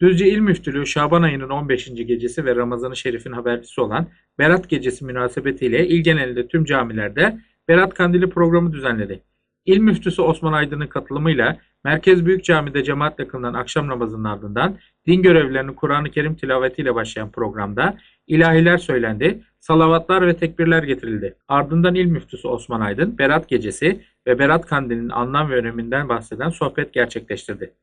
Düzce İl Müftülüğü Şaban ayının 15. gecesi ve Ramazan-ı Şerif'in habercisi olan Berat Gecesi münasebetiyle il genelinde tüm camilerde Berat Kandili programı düzenledi. İl Müftüsü Osman Aydın'ın katılımıyla Merkez Büyük Cami'de cemaatle kılınan akşam namazının ardından din görevlilerinin Kur'an-ı Kerim tilavetiyle başlayan programda ilahiler söylendi, salavatlar ve tekbirler getirildi. Ardından İl Müftüsü Osman Aydın, Berat Gecesi ve Berat Kandili'nin anlam ve öneminden bahseden sohbet gerçekleştirdi.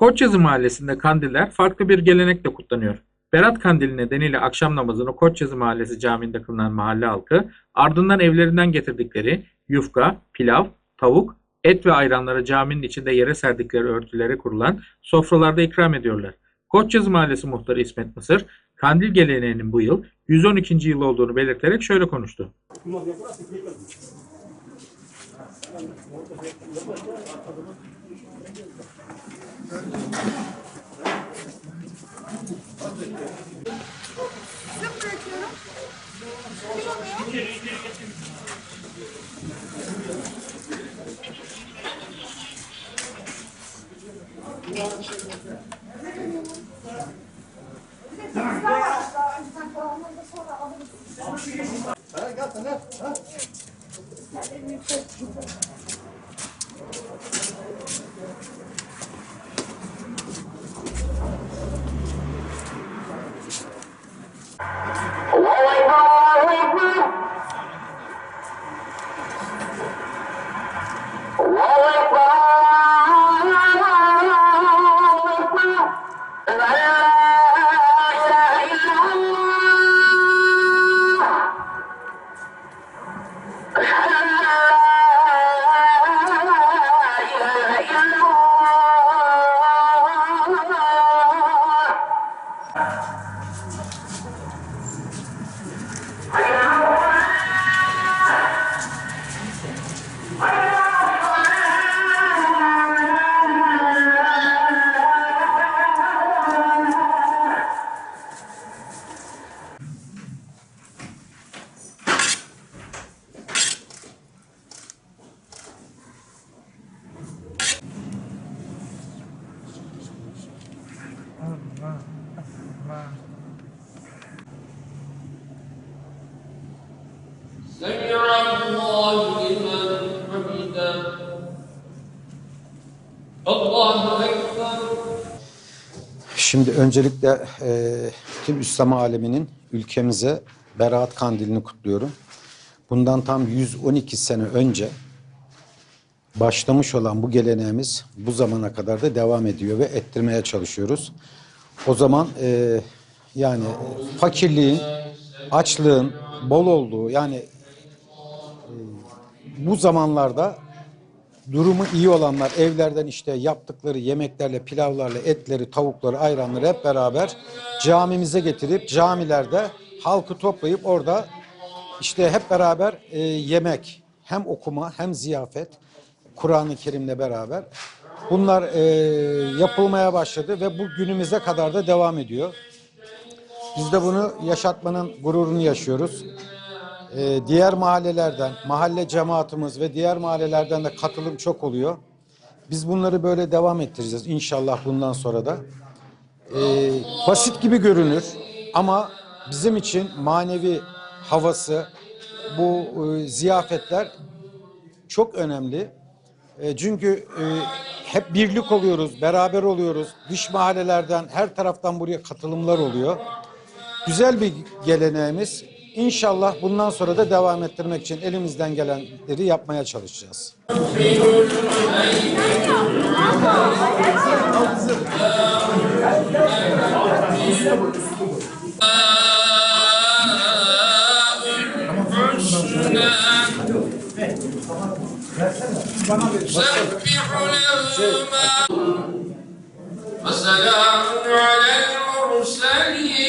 Koçyazı Mahallesi'nde kandiller farklı bir gelenekle kutlanıyor. Berat Kandili nedeniyle akşam namazını Koçyazı Mahallesi Camii'nde kılınan mahalle halkı ardından evlerinden getirdikleri yufka, pilav, tavuk, et ve ayranları caminin içinde yere serdikleri örtülere kurulan sofralarda ikram ediyorlar. Koçyazı Mahallesi Muhtarı İsmet Mısır, kandil geleneğinin bu yıl 112. yıl olduğunu belirterek şöyle konuştu. Öncelikle e, tüm İslam aleminin ülkemize Berat Kandilini kutluyorum. Bundan tam 112 sene önce başlamış olan bu geleneğimiz bu zamana kadar da devam ediyor ve ettirmeye çalışıyoruz. O zaman e, yani fakirliğin, açlığın bol olduğu yani e, bu zamanlarda durumu iyi olanlar evlerden işte yaptıkları yemeklerle, pilavlarla, etleri, tavukları, ayranları hep beraber camimize getirip camilerde halkı toplayıp orada işte hep beraber e, yemek, hem okuma hem ziyafet, Kur'an-ı Kerim'le beraber bunlar e, yapılmaya başladı ve bu günümüze kadar da devam ediyor. Biz de bunu yaşatmanın gururunu yaşıyoruz. Ee, diğer mahallelerden, mahalle cemaatimiz ve diğer mahallelerden de katılım çok oluyor. Biz bunları böyle devam ettireceğiz inşallah bundan sonra da. Ee, basit gibi görünür ama bizim için manevi havası, bu e, ziyafetler çok önemli. E, çünkü e, hep birlik oluyoruz, beraber oluyoruz. Dış mahallelerden, her taraftan buraya katılımlar oluyor. Güzel bir geleneğimiz. İnşallah bundan sonra da devam ettirmek için elimizden gelenleri yapmaya çalışacağız. سبح له ما وسلام على المرسلين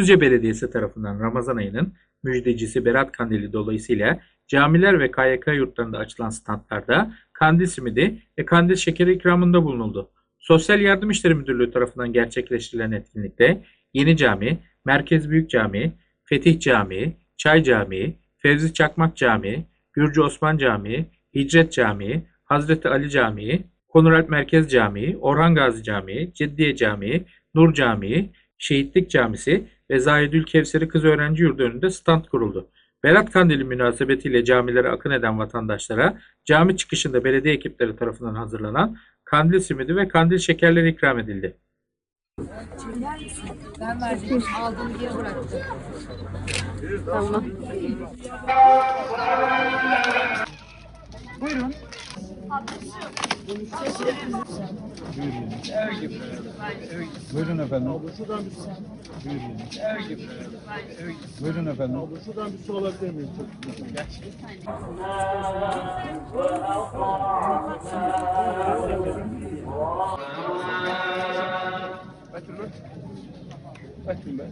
Düzce Belediyesi tarafından Ramazan ayının müjdecisi Berat Kandili dolayısıyla camiler ve KYK yurtlarında açılan standlarda kandil simidi ve kandil şekeri ikramında bulunuldu. Sosyal Yardım İşleri Müdürlüğü tarafından gerçekleştirilen etkinlikte Yeni Cami, Merkez Büyük Cami, Fetih Camii, Çay Camii, Fevzi Çakmak Camii, Gürcü Osman Camii, Hicret Camii, Hazreti Ali Camii, Konuralp Merkez Camii, Orhan Gazi Camii, Ciddiye Camii, Nur Camii, Şehitlik Camisi ve Zahidül Kevseri Kız Öğrenci Yurdu önünde stand kuruldu. Berat Kandili münasebetiyle camilere akın eden vatandaşlara cami çıkışında belediye ekipleri tarafından hazırlanan kandil simidi ve kandil şekerleri ikram edildi. Ben verdim. Aldığını geri bıraktım. Tamam. Buyurun efendim. Buyurun efendim. Şuradan bir su alabilir miyim? Açın be.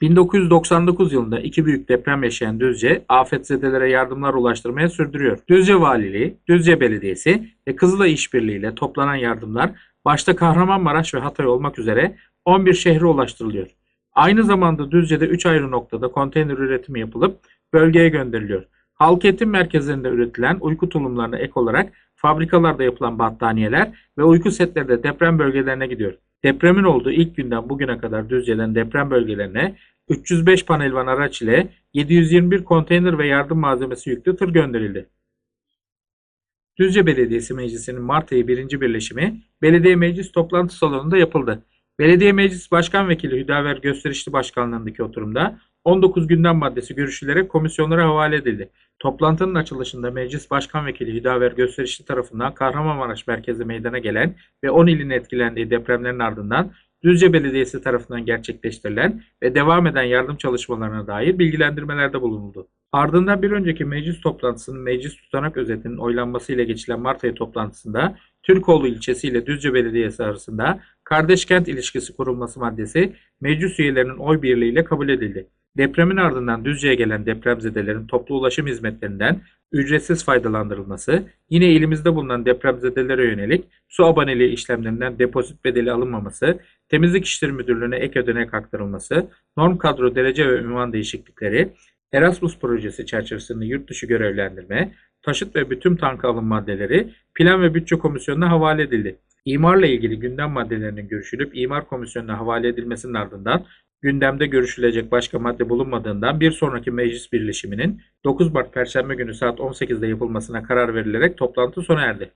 1999 yılında iki büyük deprem yaşayan Düzce, afetzedelere yardımlar ulaştırmaya sürdürüyor. Düzce Valiliği, Düzce Belediyesi ve Kızılay İşbirliği ile toplanan yardımlar başta Kahramanmaraş ve Hatay olmak üzere 11 şehre ulaştırılıyor. Aynı zamanda Düzce'de 3 ayrı noktada konteyner üretimi yapılıp bölgeye gönderiliyor. Halk eğitim merkezlerinde üretilen uyku tulumlarına ek olarak fabrikalarda yapılan battaniyeler ve uyku setleri de deprem bölgelerine gidiyor. Depremin olduğu ilk günden bugüne kadar Düzce'den deprem bölgelerine 305 panelvan araç ile 721 konteyner ve yardım malzemesi yüklü tır gönderildi. Düzce Belediyesi Meclisi'nin Mart ayı birinci birleşimi belediye meclis toplantı salonunda yapıldı. Belediye Meclis Başkan Vekili Hüdaver Gösterişli Başkanlığındaki oturumda 19 gündem maddesi görüşülerek komisyonlara havale edildi. Toplantının açılışında Meclis Başkan Vekili Hüdaver Gösterişli tarafından Kahramanmaraş merkezi meydana gelen ve 10 ilin etkilendiği depremlerin ardından Düzce Belediyesi tarafından gerçekleştirilen ve devam eden yardım çalışmalarına dair bilgilendirmelerde bulunuldu. Ardından bir önceki meclis toplantısının meclis tutanak özetinin oylanmasıyla geçilen Mart ayı toplantısında Türkoğlu ilçesi ile Düzce Belediyesi arasında kardeş kent ilişkisi kurulması maddesi meclis üyelerinin oy birliğiyle kabul edildi. Depremin ardından Düzce'ye gelen depremzedelerin toplu ulaşım hizmetlerinden ücretsiz faydalandırılması, yine ilimizde bulunan depremzedelere yönelik su aboneliği işlemlerinden depozit bedeli alınmaması, Temizlik İşleri Müdürlüğü'ne ek ödenek aktarılması, norm kadro derece ve ünvan değişiklikleri, Erasmus projesi çerçevesinde yurt dışı görevlendirme, taşıt ve bütün tank alım maddeleri Plan ve Bütçe Komisyonu'na havale edildi. İmarla ilgili gündem maddelerinin görüşülüp İmar Komisyonu'na havale edilmesinin ardından gündemde görüşülecek başka madde bulunmadığından bir sonraki meclis birleşiminin 9 Mart Perşembe günü saat 18'de yapılmasına karar verilerek toplantı sona erdi.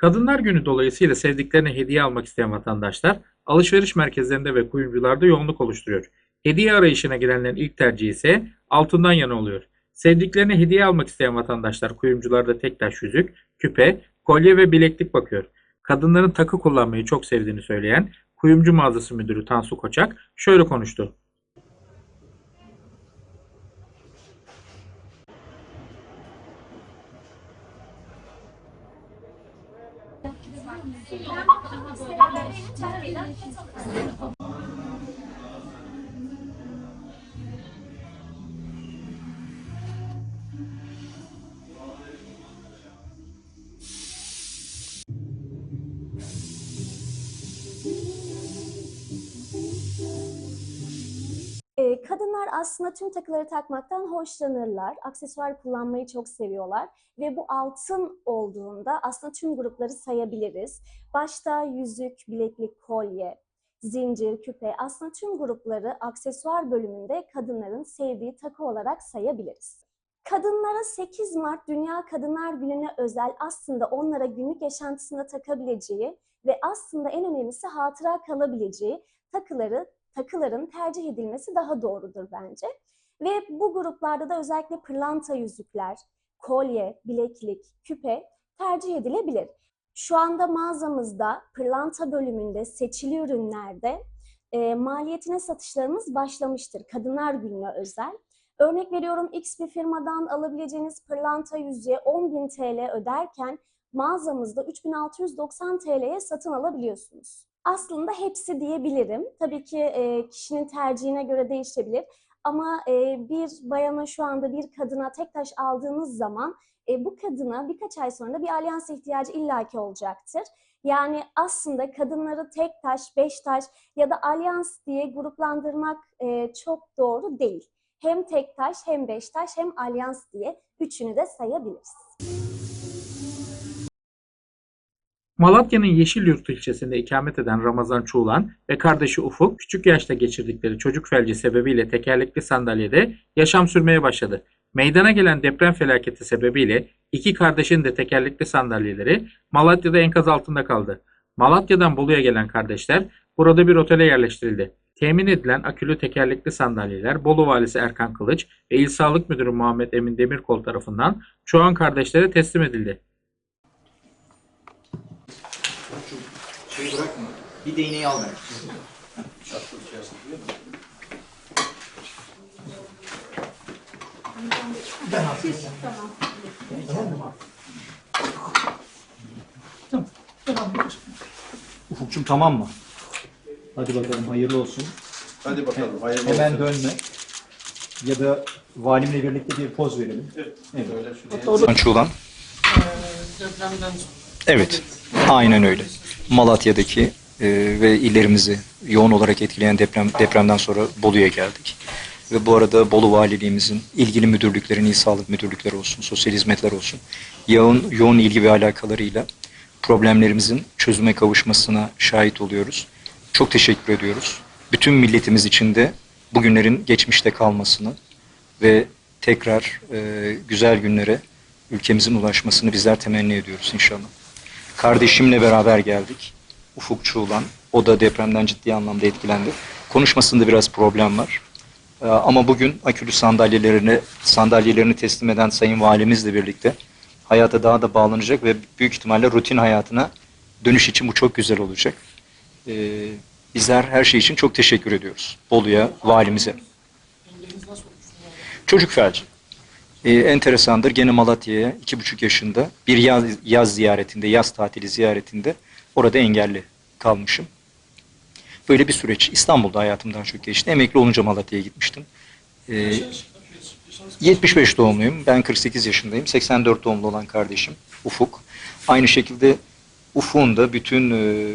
Kadınlar Günü dolayısıyla sevdiklerine hediye almak isteyen vatandaşlar alışveriş merkezlerinde ve kuyumcularda yoğunluk oluşturuyor. Hediye arayışına girenlerin ilk tercihi ise altından yana oluyor. Sevdiklerine hediye almak isteyen vatandaşlar kuyumcularda tek taş yüzük, küpe, kolye ve bileklik bakıyor. Kadınların takı kullanmayı çok sevdiğini söyleyen kuyumcu mağazası müdürü Tansu Koçak şöyle konuştu. Aslında tüm takıları takmaktan hoşlanırlar. Aksesuar kullanmayı çok seviyorlar. Ve bu altın olduğunda aslında tüm grupları sayabiliriz. Başta yüzük, bileklik, kolye, zincir, küpe aslında tüm grupları aksesuar bölümünde kadınların sevdiği takı olarak sayabiliriz. Kadınlara 8 Mart Dünya Kadınlar Günü'ne özel aslında onlara günlük yaşantısında takabileceği ve aslında en önemlisi hatıra kalabileceği takıları, takıların tercih edilmesi daha doğrudur bence. Ve bu gruplarda da özellikle pırlanta yüzükler, kolye, bileklik, küpe tercih edilebilir. Şu anda mağazamızda pırlanta bölümünde seçili ürünlerde e, maliyetine satışlarımız başlamıştır. Kadınlar Günü'ne özel. Örnek veriyorum X bir firmadan alabileceğiniz pırlanta yüzüğe 10.000 TL öderken mağazamızda 3690 TL'ye satın alabiliyorsunuz. Aslında hepsi diyebilirim. Tabii ki e, kişinin tercihine göre değişebilir. Ama e, bir bayana şu anda bir kadına tek taş aldığınız zaman e, bu kadına birkaç ay sonra bir alyans ihtiyacı illaki olacaktır. Yani aslında kadınları tek taş, beş taş ya da alyans diye gruplandırmak e, çok doğru değil. Hem tek taş, hem beş taş, hem alyans diye üçünü de sayabiliriz. Malatya'nın Yeşilyurt ilçesinde ikamet eden Ramazan Çuğlan ve kardeşi Ufuk küçük yaşta geçirdikleri çocuk felci sebebiyle tekerlekli sandalyede yaşam sürmeye başladı. Meydana gelen deprem felaketi sebebiyle iki kardeşin de tekerlekli sandalyeleri Malatya'da enkaz altında kaldı. Malatya'dan Bolu'ya gelen kardeşler burada bir otele yerleştirildi. Temin edilen akülü tekerlekli sandalyeler Bolu Valisi Erkan Kılıç ve İl Sağlık Müdürü Muhammed Emin Demirkol tarafından Çuğan kardeşlere teslim edildi. Bir değneği al belki. Ufukçum tamam mı? Hadi bakalım hayırlı olsun. Hadi bakalım. Hayırlı Hemen dönme. Ya da valimle birlikte bir poz verelim. Evet. Çuğlan. Depremden Evet, aynen öyle. Malatya'daki e, ve illerimizi yoğun olarak etkileyen deprem depremden sonra Bolu'ya geldik. Ve bu arada Bolu Valiliğimizin ilgili müdürlüklerin, il sağlık müdürlükleri olsun, sosyal hizmetler olsun, yoğun, yoğun ilgi ve alakalarıyla problemlerimizin çözüme kavuşmasına şahit oluyoruz. Çok teşekkür ediyoruz. Bütün milletimiz için de bugünlerin geçmişte kalmasını ve tekrar e, güzel günlere ülkemizin ulaşmasını bizler temenni ediyoruz inşallah. Kardeşimle beraber geldik. Ufuk Çuğlan. O da depremden ciddi anlamda etkilendi. Konuşmasında biraz problem var. Ee, Ama bugün akülü sandalyelerini sandalyelerini teslim eden Sayın Valimizle birlikte hayata daha da bağlanacak ve büyük ihtimalle rutin hayatına dönüş için bu çok güzel olacak. Ee, bizler her şey için çok teşekkür ediyoruz. Bolu'ya, valimize. Çocuk felci. Ee, enteresandır. Gene Malatya'ya iki buçuk yaşında bir yaz, yaz ziyaretinde, yaz tatili ziyaretinde orada engelli kalmışım. Böyle bir süreç İstanbul'da hayatımdan çok geçti. Emekli olunca Malatya'ya gitmiştim. Ee, 75 doğumluyum. Ben 48 yaşındayım. 84 doğumlu olan kardeşim Ufuk. Aynı şekilde Ufuk'un da bütün e,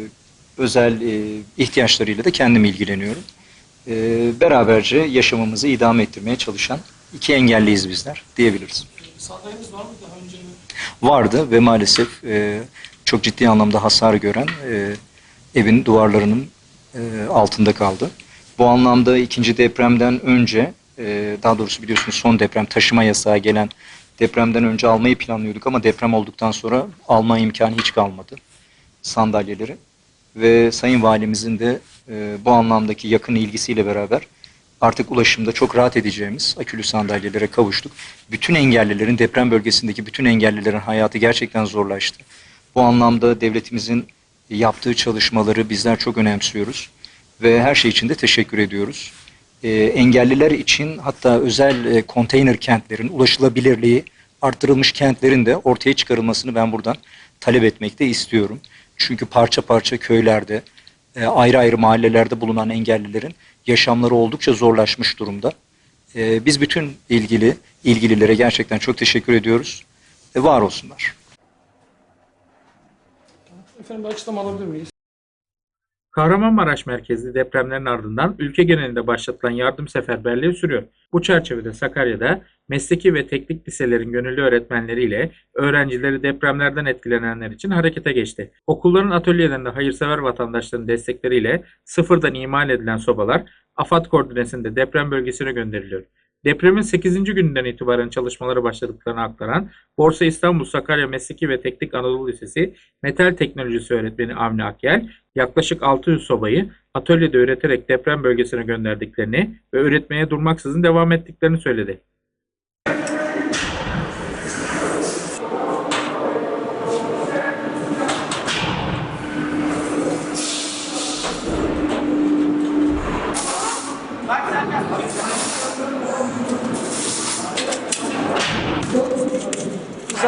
özel e, ihtiyaçlarıyla da kendim ilgileniyorum. E, beraberce yaşamımızı idame ettirmeye çalışan iki engelliyiz bizler diyebiliriz. sandalyemiz var mı daha önce? Vardı ve maalesef e, çok ciddi anlamda hasar gören e, evin duvarlarının e, altında kaldı. Bu anlamda ikinci depremden önce, e, daha doğrusu biliyorsunuz son deprem taşıma yasağı gelen depremden önce almayı planlıyorduk ama deprem olduktan sonra alma imkanı hiç kalmadı sandalyeleri. Ve Sayın Valimizin de e, bu anlamdaki yakın ilgisiyle beraber artık ulaşımda çok rahat edeceğimiz akülü sandalyelere kavuştuk. Bütün engellilerin, deprem bölgesindeki bütün engellilerin hayatı gerçekten zorlaştı. Bu anlamda devletimizin yaptığı çalışmaları bizler çok önemsiyoruz ve her şey için de teşekkür ediyoruz. Ee, engelliler için hatta özel e, konteyner kentlerin ulaşılabilirliği arttırılmış kentlerin de ortaya çıkarılmasını ben buradan talep etmekte istiyorum. Çünkü parça parça köylerde, e, ayrı ayrı mahallelerde bulunan engellilerin yaşamları oldukça zorlaşmış durumda. E, biz bütün ilgili ilgililere gerçekten çok teşekkür ediyoruz. E, var olsunlar. Efendim bir açıklama alabilir miyiz? Kahramanmaraş merkezli depremlerin ardından ülke genelinde başlatılan yardım seferberliği sürüyor. Bu çerçevede Sakarya'da mesleki ve teknik liselerin gönüllü öğretmenleriyle öğrencileri depremlerden etkilenenler için harekete geçti. Okulların atölyelerinde hayırsever vatandaşların destekleriyle sıfırdan imal edilen sobalar AFAD koordinesinde deprem bölgesine gönderiliyor. Depremin 8. gününden itibaren çalışmalara başladıklarını aktaran Borsa İstanbul Sakarya Mesleki ve Teknik Anadolu Lisesi Metal Teknolojisi öğretmeni Avni Akyel, yaklaşık 600 sobayı atölyede üreterek deprem bölgesine gönderdiklerini ve üretmeye durmaksızın devam ettiklerini söyledi.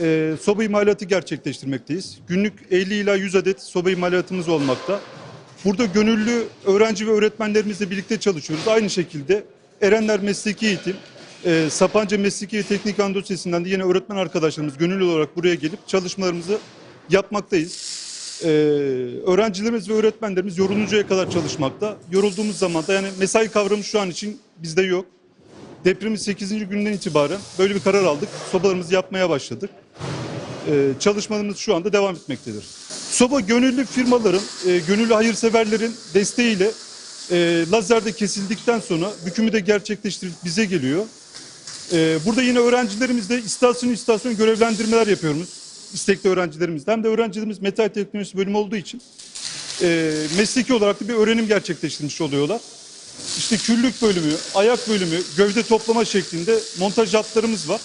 e, soba imalatı gerçekleştirmekteyiz. Günlük 50 ila 100 adet soba imalatımız olmakta. Burada gönüllü öğrenci ve öğretmenlerimizle birlikte çalışıyoruz. Aynı şekilde Erenler Mesleki Eğitim, e, Sapanca Mesleki Teknik Anadolu Lisesi'nden de yine öğretmen arkadaşlarımız gönüllü olarak buraya gelip çalışmalarımızı yapmaktayız. E, öğrencilerimiz ve öğretmenlerimiz yoruluncaya kadar çalışmakta. Yorulduğumuz zaman da yani mesai kavramı şu an için bizde yok. Depremin 8. günden itibaren böyle bir karar aldık. Sobalarımızı yapmaya başladık. Ee, çalışmalarımız şu anda devam etmektedir. Soba gönüllü firmaların, e, gönüllü hayırseverlerin desteğiyle e, lazerde kesildikten sonra bükümü de gerçekleştirip bize geliyor. E, burada yine öğrencilerimizle istasyon istasyon görevlendirmeler yapıyoruz. İstekli öğrencilerimizle. Hem de öğrencilerimiz metal teknolojisi bölümü olduğu için e, mesleki olarak da bir öğrenim gerçekleştirmiş oluyorlar. İşte küllük bölümü, ayak bölümü, gövde toplama şeklinde montaj hatlarımız var.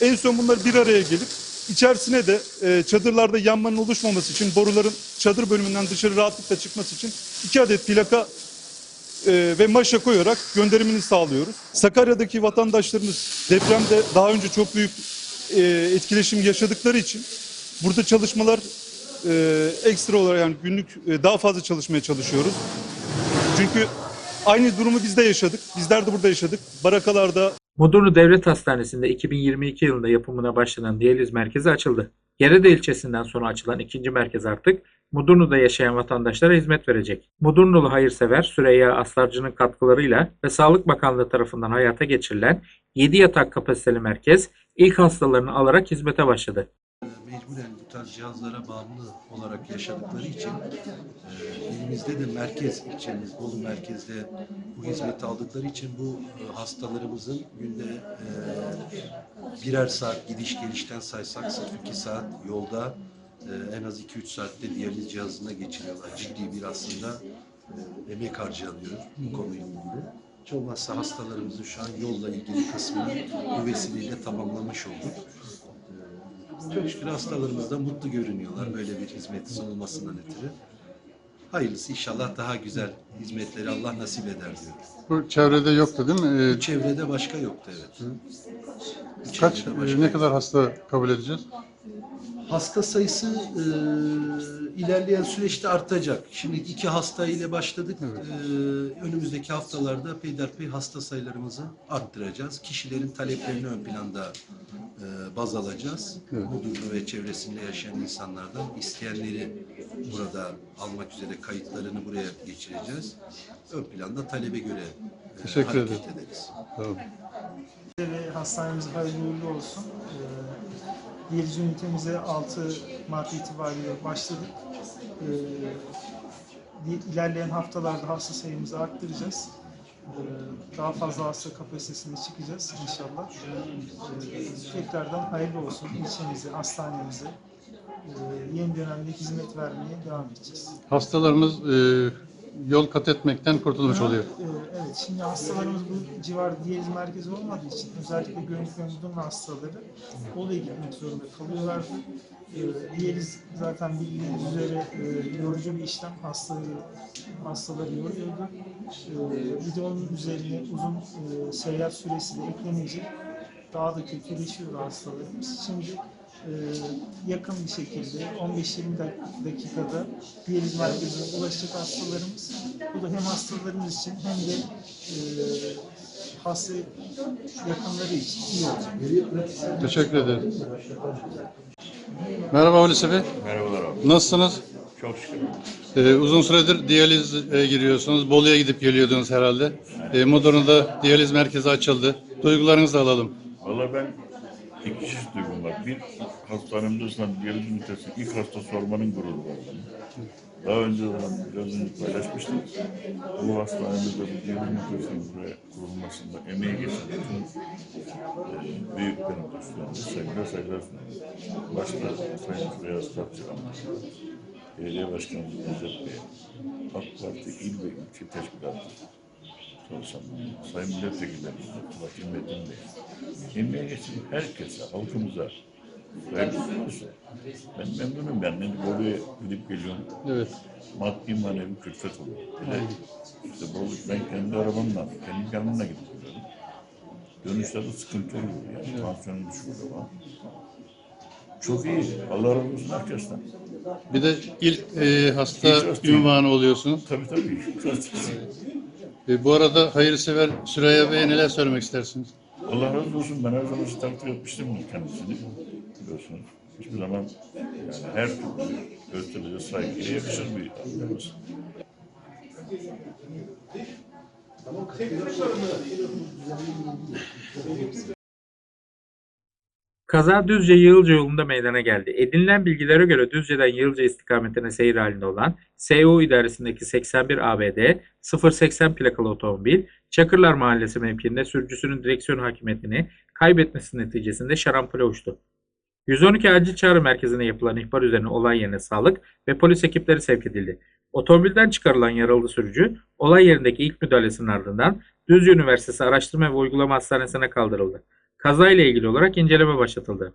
En son bunlar bir araya gelip içerisine de e, çadırlarda yanmanın oluşmaması için boruların çadır bölümünden dışarı rahatlıkla çıkması için iki adet plaka e, ve maşa koyarak gönderimini sağlıyoruz. Sakarya'daki vatandaşlarımız depremde daha önce çok büyük e, etkileşim yaşadıkları için burada çalışmalar e, ekstra olarak yani günlük e, daha fazla çalışmaya çalışıyoruz. Çünkü aynı durumu biz de yaşadık. Bizler de burada yaşadık. Barakalarda Mudurnu Devlet Hastanesi'nde 2022 yılında yapımına başlanan diyaliz merkezi açıldı. Gerede ilçesinden sonra açılan ikinci merkez artık Mudurnu'da yaşayan vatandaşlara hizmet verecek. Mudurnulu hayırsever Süreyya Aslarcı'nın katkılarıyla ve Sağlık Bakanlığı tarafından hayata geçirilen 7 yatak kapasiteli merkez ilk hastalarını alarak hizmete başladı. Bu cihazlara bağımlı olarak yaşadıkları için e, elimizde de merkez ilçemiz, Bolu merkezde bu hizmeti aldıkları için bu e, hastalarımızın günde e, birer saat gidiş gelişten saysak sırf iki saat yolda e, en az 2-3 saatte diyaliz cihazına geçiriyorlar. Ciddi bir aslında e, emek harcanıyor bu konuyla ilgili. Hiç olmazsa hastalarımızın şu an yolla ilgili kısmını bu vesileyle tamamlamış olduk. Çok şükür hastalarımız da mutlu görünüyorlar böyle bir hizmet sunulmasından ötürü. Hayırlısı inşallah daha güzel hizmetleri Allah nasip eder diyoruz. Bu çevrede yoktu değil mi? Ee, çevrede başka yoktu evet. Kaç, çevrede e, başka ne yoktu. kadar hasta kabul edeceğiz? Hasta sayısı e, ilerleyen süreçte artacak. Şimdi iki hasta ile başladık. E, önümüzdeki haftalarda peyderpey hasta sayılarımızı arttıracağız. Kişilerin taleplerini ön planda e, baz alacağız. Evet. Ve çevresinde yaşayan insanlardan isteyenleri burada almak üzere kayıtlarını buraya geçireceğiz. Ön planda talebe göre e, Teşekkür hareket ederim. ederiz. Tamam. ve hastanemiz hayırlı uğurlu olsun. Ee, diyaliz ünitemize 6 Mart itibariyle başladık. Ee, ilerleyen haftalarda hasta sayımızı arttıracağız. Ee, daha fazla hasta kapasitesine çıkacağız inşallah. Ee, tekrardan hayırlı olsun ilçemize, hastanemize. Ee, yeni dönemde hizmet vermeye devam edeceğiz. Hastalarımız e, yol kat etmekten kurtulmuş oluyor. Evet, şimdi hastalarımız bu civar diyaliz merkezi olmadığı için özellikle gönüllü mudurnu hastaları Bolu'ya gitmek zorunda kalıyorlardı. Ee, diyaliz zaten bildiğiniz üzere e, yorucu bir işlem. Hastayı, hastaları yoruyordu. Ee, bir de onun üzerine uzun e, seyahat süresi de eklenince daha da kötüleşiyor hastalarımız. Şimdi yakın bir şekilde 15-20 dak- dakikada diyaliz merkezine ulaşacak hastalarımız. Bu da hem hastalarımız için hem de e, hasta yakınları için iyi olacak. Teşekkür ederim. Merhaba Hulusi Bey. Merhabalar abi. Nasılsınız? Çok şükür. Ee, uzun süredir diyalize giriyorsunuz. Bolu'ya gidip geliyordunuz herhalde. Ee, Modern'da diyaliz merkezi açıldı. Duygularınızı alalım. Valla ben iki çeşit duygum var. Bir, hastanemde ısınan diyaliz ünitesi ilk hastası olmanın gururu var. Daha önce zaman biraz önce paylaşmıştım. Bu hastanemizde bu diyaliz ünitesinin buraya kurulmasında emeği geçen bütün e, büyüklerin dostlarına saygılar saygılar sunuyorum. Başta Sayın Beyaz Tatçıran, Belediye Başkanımız Recep Bey, AK Parti İl ve İlçe Teşkilatı çalışanlar, sayın milletvekillerimiz, Vakil Metin Bey, emeğe geçen herkese, halkımıza olsun. Ben memnunum ben. Ben Bolu'ya gidip geliyorum. Evet. Maddi manevi külfet oluyor. Bir de işte Bolu, ben kendi arabamla, kendi yanımla gidip geliyorum. Dönüşlerde sıkıntı oluyor yani. Tansiyonum düşüyor falan. Çok iyi. Allah razı olsun herkesten. Bir de ilk e, hasta İlk ünvanı oluyorsunuz. Tabii tabii. E, bu arada hayırsever Süreyya Bey'e neler söylemek istersiniz? Allah razı olsun. Ben her zaman takdir etmiştim kendisini. Biliyorsunuz. Hiçbir zaman yani her türlü gösterilecek saygıya yakışır bir arkadaş. Kaza Düzce Yığılca yolunda meydana geldi. Edinilen bilgilere göre Düzce'den Yığılca istikametine seyir halinde olan SU idaresindeki 81 ABD 080 plakalı otomobil Çakırlar Mahallesi mevkiinde sürücüsünün direksiyon hakimiyetini kaybetmesi neticesinde şarampole uçtu. 112 acil çağrı merkezine yapılan ihbar üzerine olay yerine sağlık ve polis ekipleri sevk edildi. Otomobilden çıkarılan yaralı sürücü olay yerindeki ilk müdahalesinin ardından Düzce Üniversitesi Araştırma ve Uygulama Hastanesi'ne kaldırıldı. Kazayla ilgili olarak inceleme başlatıldı.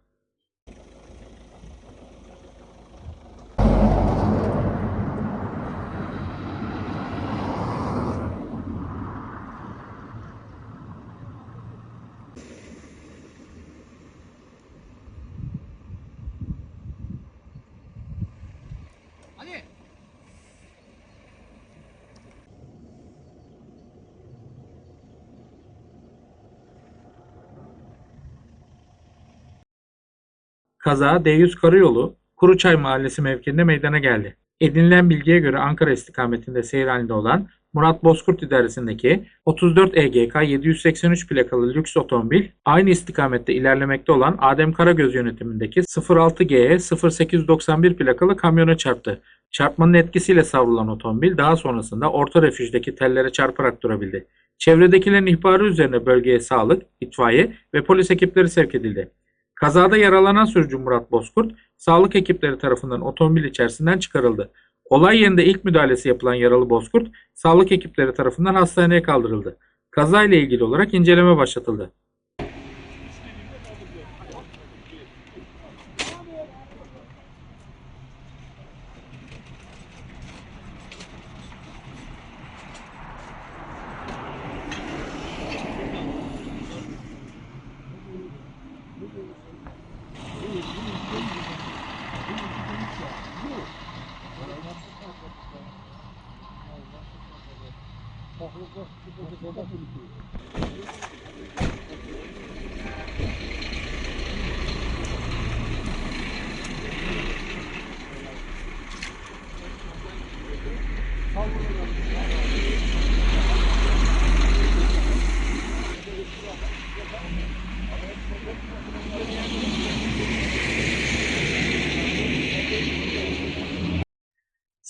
Kaza D100 Karayolu Kuruçay Mahallesi mevkiinde meydana geldi. Edinilen bilgiye göre Ankara istikametinde seyir halinde olan Murat Bozkurt idaresindeki 34 EGK 783 plakalı lüks otomobil aynı istikamette ilerlemekte olan Adem Karagöz yönetimindeki 06GE 0891 plakalı kamyona çarptı. Çarpmanın etkisiyle savrulan otomobil daha sonrasında orta refüjdeki tellere çarparak durabildi. Çevredekilerin ihbarı üzerine bölgeye sağlık, itfaiye ve polis ekipleri sevk edildi. Kazada yaralanan sürücü Murat Bozkurt, sağlık ekipleri tarafından otomobil içerisinden çıkarıldı. Olay yerinde ilk müdahalesi yapılan yaralı Bozkurt, sağlık ekipleri tarafından hastaneye kaldırıldı. Kazayla ilgili olarak inceleme başlatıldı.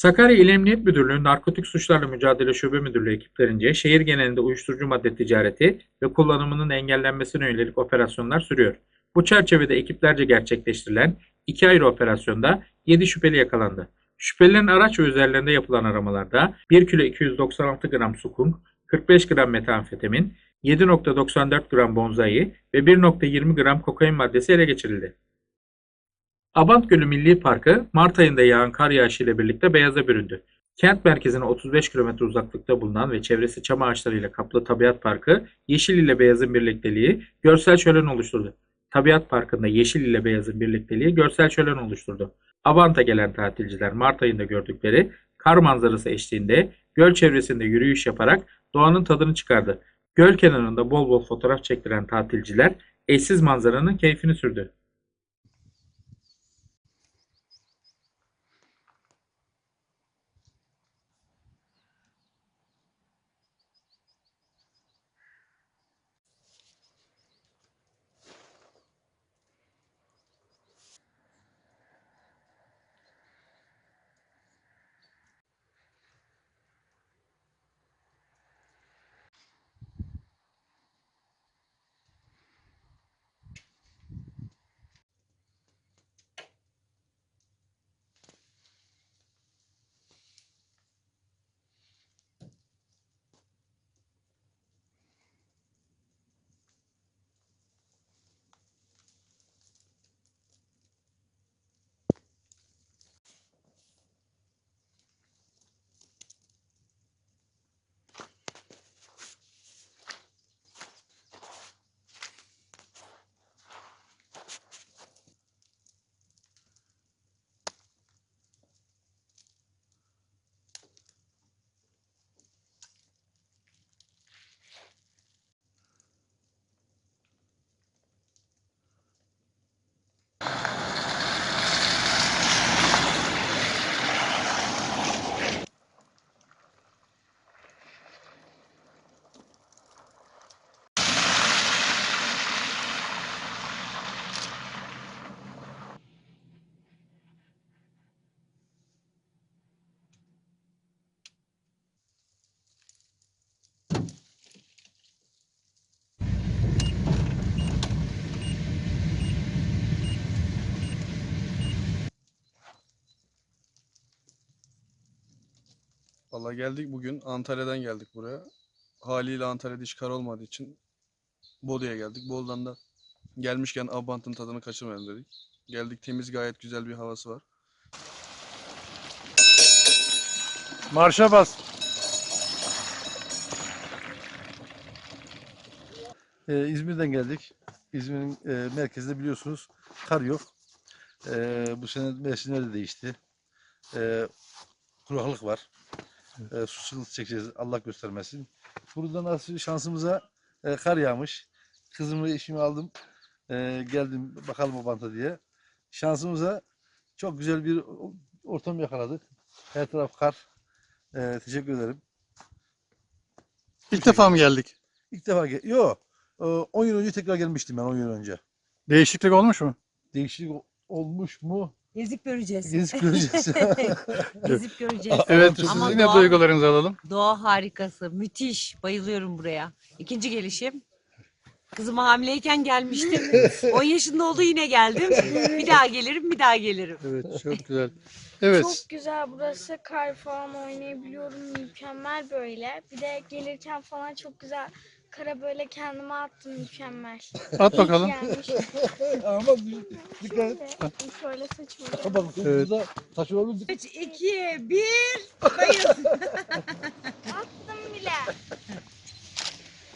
Sakarya İl Emniyet Müdürlüğü Narkotik Suçlarla Mücadele Şube Müdürlüğü ekiplerince şehir genelinde uyuşturucu madde ticareti ve kullanımının engellenmesine yönelik operasyonlar sürüyor. Bu çerçevede ekiplerce gerçekleştirilen iki ayrı operasyonda 7 şüpheli yakalandı. Şüphelilerin araç ve üzerlerinde yapılan aramalarda 1 kilo 296 gram sukunk, 45 gram metamfetamin, 7.94 gram bonzai ve 1.20 gram kokain maddesi ele geçirildi. Abant Gölü Milli Parkı Mart ayında yağan kar yağışı ile birlikte beyaza büründü. Kent merkezine 35 km uzaklıkta bulunan ve çevresi çam ağaçlarıyla kaplı tabiat parkı, yeşil ile beyazın birlikteliği görsel şölen oluşturdu. Tabiat Parkı'nda yeşil ile beyazın birlikteliği görsel şölen oluşturdu. Abant'a gelen tatilciler Mart ayında gördükleri kar manzarası eşliğinde göl çevresinde yürüyüş yaparak doğanın tadını çıkardı. Göl kenarında bol bol fotoğraf çektiren tatilciler eşsiz manzaranın keyfini sürdü. Valla geldik bugün. Antalya'dan geldik buraya. Haliyle Antalya'da hiç kar olmadığı için Bolu'ya geldik. Bolu'dan da gelmişken Abant'ın tadını kaçırmayalım dedik. Geldik temiz gayet güzel bir havası var. Marşa bas. Ee, İzmir'den geldik. İzmir'in e, merkezinde biliyorsunuz kar yok. Ee, bu sene mevsimler de değişti. Ee, kuraklık var. Ee, su sıkıntısı çekeceğiz. Allah göstermesin. Buradan nasıl şansımıza e, kar yağmış. Kızımı eşimi aldım. Ee, geldim bakalım o banta diye. Şansımıza çok güzel bir ortam yakaladık. Her taraf kar. Ee, teşekkür ederim. İlk defa mı geldik? İlk defa gel. Yok. 10 yıl önce tekrar gelmiştim ben 10 yıl önce. Değişiklik olmuş mu? Değişiklik olmuş mu? Gezip göreceğiz. Gezip göreceğiz. Gezip göreceğiz. Evet, Ama sizin de doğa- duygularınızı alalım. Doğa harikası. Müthiş. Bayılıyorum buraya. İkinci gelişim. Kızım hamileyken gelmiştim. 10 yaşında oldu yine geldim. Bir daha gelirim, bir daha gelirim. Evet, çok güzel. Evet. Çok güzel burası. Kar falan oynayabiliyorum. Mükemmel böyle. Bir de gelirken falan çok güzel. Kara böyle kendime attım mükemmel. At bakalım. Gelmiş. Ama dikkat et. Şöyle, saçımı. Bak da- burada taş olabilir. 3, 2, 1. Bayıl. Attım bile.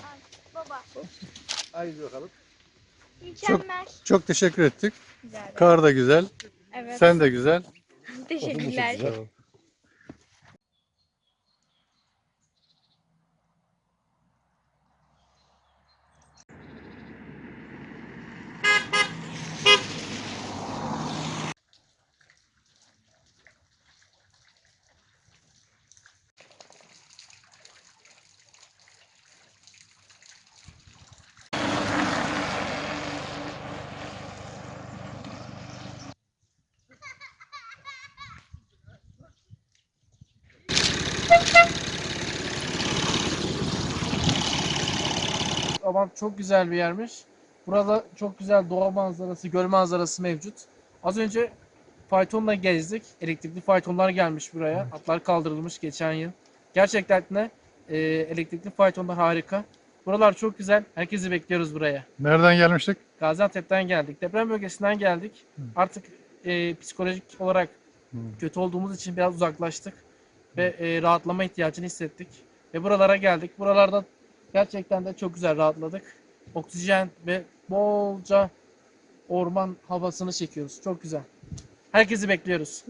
Ay, Baba. Haydi bakalım. Mükemmel. Çok teşekkür ettik. Güzel. Kar da güzel. Evet. Sen de güzel. Teşekkürler. Abant çok güzel bir yermiş. Burada çok güzel doğa manzarası, göl manzarası mevcut. Az önce faytonla gezdik. Elektrikli faytonlar gelmiş buraya. Atlar kaldırılmış geçen yıl. Gerçekten de e, elektrikli faytonlar harika. Buralar çok güzel. Herkesi bekliyoruz buraya. Nereden gelmiştik? Gaziantep'ten geldik. Deprem bölgesinden geldik. Artık e, psikolojik olarak kötü olduğumuz için biraz uzaklaştık. Ve e, rahatlama ihtiyacını hissettik. Ve buralara geldik. Buralarda gerçekten de çok güzel rahatladık. Oksijen ve bolca orman havasını çekiyoruz. Çok güzel. Herkesi bekliyoruz.